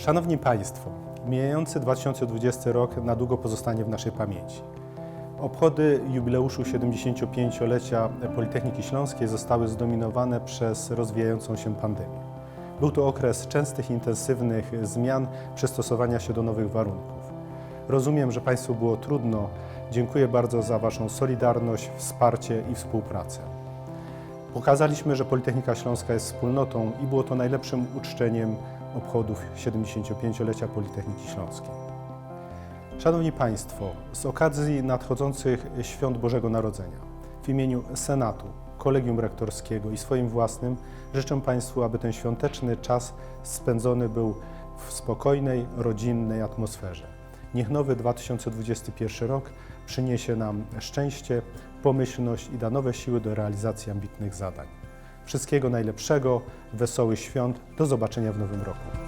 Szanowni Państwo, mijający 2020 rok na długo pozostanie w naszej pamięci. Obchody jubileuszu 75-lecia Politechniki Śląskiej zostały zdominowane przez rozwijającą się pandemię. Był to okres częstych intensywnych zmian, przystosowania się do nowych warunków. Rozumiem, że Państwu było trudno. Dziękuję bardzo za Waszą solidarność, wsparcie i współpracę. Pokazaliśmy, że Politechnika Śląska jest wspólnotą i było to najlepszym uczczeniem obchodów 75-lecia Politechniki Śląskiej. Szanowni Państwo, z okazji nadchodzących świąt Bożego Narodzenia, w imieniu Senatu, Kolegium Rektorskiego i swoim własnym życzę Państwu, aby ten świąteczny czas spędzony był w spokojnej, rodzinnej atmosferze. Niech nowy 2021 rok przyniesie nam szczęście, pomyślność i da nowe siły do realizacji ambitnych zadań. Wszystkiego najlepszego, wesołych świąt, do zobaczenia w nowym roku.